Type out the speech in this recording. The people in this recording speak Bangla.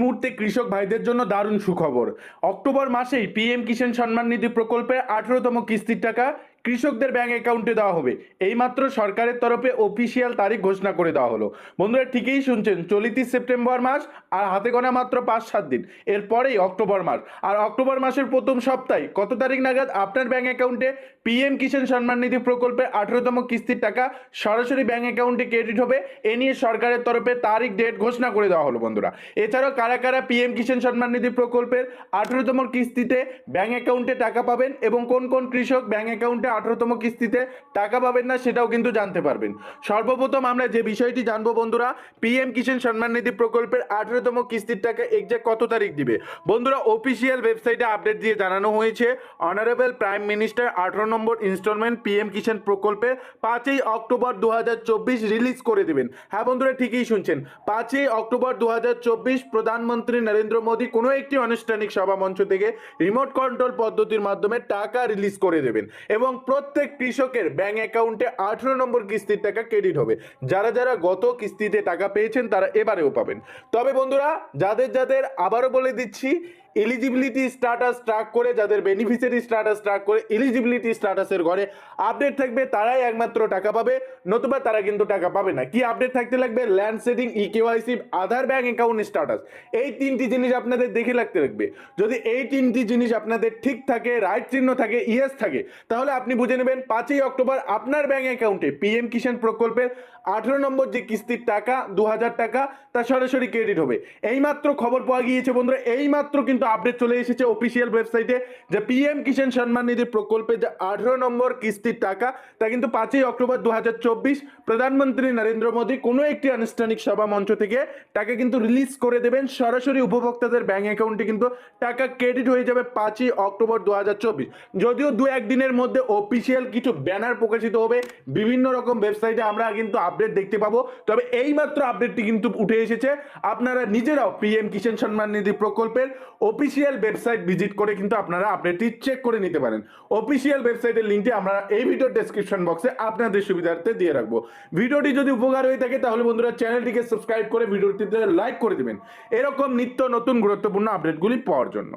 মুহূর্তে কৃষক ভাইদের জন্য দারুণ সুখবর। অক্টোবর মাসেই পিএম কিষাণ সম্মান নিধি প্রকল্পের আঠেরোতম কিস্তির টাকা কৃষকদের ব্যাঙ্ক অ্যাকাউন্টে দেওয়া হবে। এইমাত্র সরকারের তরফে অফিসিয়াল তারিখ ঘোষণা করে দেওয়া হলো। বন্ধুরা, ঠিকই শুনছেন, চলিতি সেপ্টেম্বর মাস আর হাতে গোনা মাত্র পাঁচ সাত দিন এরপরেই অক্টোবর মাস। আর অক্টোবর মাসের প্রথম সপ্তাহে কত তারিখ নাগাদ আপনার ব্যাঙ্ক অ্যাকাউন্টে পিএম কিষাণ সম্মান নিধি প্রকল্পের আঠেরোতম কিস্তির টাকা সরাসরি ব্যাঙ্ক অ্যাকাউন্টে ক্রেডিট হবে? এ নিয়ে সরকারের তরফে তারিখ ডেট ঘোষণা করে দেওয়া হলো, বন্ধুরা। এছাড়াও কারা কারা পিএম কিষাণ সম্মান নিধি প্রকল্পের আঠেরোতম কিস্তিতে ব্যাঙ্ক অ্যাকাউন্টে টাকা পাবেন এবং কোন কোন কৃষক ব্যাঙ্ক অ্যাকাউন্টে আঠেরোতম কিস্তিতে টাকা পাবেন না, সেটাও কিন্তু জানতে পারবেন। সর্বপ্রথম আমরা যে বিষয়টি জানব বন্ধুরা পিএম কিষাণ সম্মান নিধি প্রকল্পের আঠেরোতম কিস্তির টাকা এক্সাক্ট কত তারিখ দিবে? বন্ধুরা অফিসিয়াল ওয়েবসাইটে আপডেট দিয়ে জানানো হয়েছে অনারেবল প্রাইম মিনিস্টার আঠারো নম্বর ইনস্টলমেন্ট পিএম কিষাণ প্রকল্পের পাঁচই অক্টোবর দু হাজার চব্বিশ রিলিজ করে দেবেন। হ্যাঁ বন্ধুরা, ঠিকই শুনছেন। পাঁচই অক্টোবর দু হাজার চব্বিশ প্রধানমন্ত্রী নরেন্দ্র মোদী কোনো একটি আনুষ্ঠানিক সভা মঞ্চ থেকে রিমোট কন্ট্রোল পদ্ধতির মাধ্যমে টাকা রিলিজ করে দেবেন এবং প্রত্যেক কৃষকের ব্যাংক অ্যাকাউন্টে আঠেরো নম্বর কিস্তির টাকা ক্রেডিট হবে। যারা যারা গত কিস্তিতে টাকা পেয়েছেন, তারা এবারেও পাবেন। তবে বন্ধুরা, যাদের যাদের আবারও বলে দিচ্ছি এলিজিবিলিটি স্ট্যাটাস ট্র্যাক করে, যাদের বেনিফিসিয়ারি স্ট্যাটাস ট্র্যাক করে এলিজিবিলিটি স্ট্যাটাসের ঘরে আপডেট থাকবে, তারাই একমাত্র টাকা পাবে, নতুবা তারা কিন্তু টাকা পাবে না। কি আপডেট থাকতে লাগবে? Land setting KYC Aadhaar bank account status এই তিনটি জিনিস আপনাদের দেখে লাগতে লাগবে। যদি এই তিনটি জিনিস আপনাদের ঠিক থাকে রাইট চিহ্ন থাকে ইয়েস থাকে, তাহলে আপনি বুঝে নেবেন, পাঁচই অক্টোবর আপনার ব্যাংক অ্যাকাউন্টে পিএম কিষাণ প্রকল্পের আঠেরো নম্বর যে কিস্তির টাকা, দু হাজার টাকা, তা সরাসরি ক্রেডিট হবে। এইমাত্র খবর পাওয়া গিয়েছে বন্ধুরা, এইমাত্র কিন্তু আপডেট চলে এসেছে অফিসিয়াল ওয়েবসাইটে যে পিএম কিষাণ সম্মান নিধি প্রকল্পে যে আঠেরো নম্বর কিস্তির টাকা, তা কিন্তু পাঁচই অক্টোবর দু হাজার চব্বিশ প্রধানমন্ত্রী নরেন্দ্র মোদী কোনো একটি আনুষ্ঠানিক সভা মঞ্চ থেকে টাকা কিন্তু রিলিজ করে দেবেন। সরাসরি উপভোক্তাদের ব্যাঙ্ক অ্যাকাউন্টে কিন্তু টাকা ক্রেডিট হয়ে যাবে পাঁচই অক্টোবর দু হাজার চব্বিশ। যদিও দু একদিনের মধ্যে অফিসিয়াল কিছু ব্যানার প্রকাশিত হবে, বিভিন্ন রকম ওয়েবসাইটে আমরা কিন্তু আপডেট দেখতে পাবো। তবে এইমাত্র আপডেটটি কিন্তু উঠে এসেছে। আপনারা নিজেরাও পিএম কিষাণ সম্মান নিধি প্রকল্পের অফিসিয়াল ওয়েবসাইট ভিজিট করে কিন্তু আপনারা আপডেটটি চেক করে নিতে পারেন। অফিসিয়াল ওয়েবসাইটের লিঙ্কটি আমরা এই ভিডিওর ডেসক্রিপশন বক্সে আপনাদের সুবিধার্থে দিয়ে রাখব। ভিডিওটি যদি উপকার হয়ে থাকে তাহলে বন্ধুরা চ্যানেলটিকে সাবস্ক্রাইব করে ভিডিওটিতে লাইক করে দেবেন। এরকম নিত্য নতুন গুরুত্বপূর্ণ আপডেটগুলি পাওয়ার জন্য।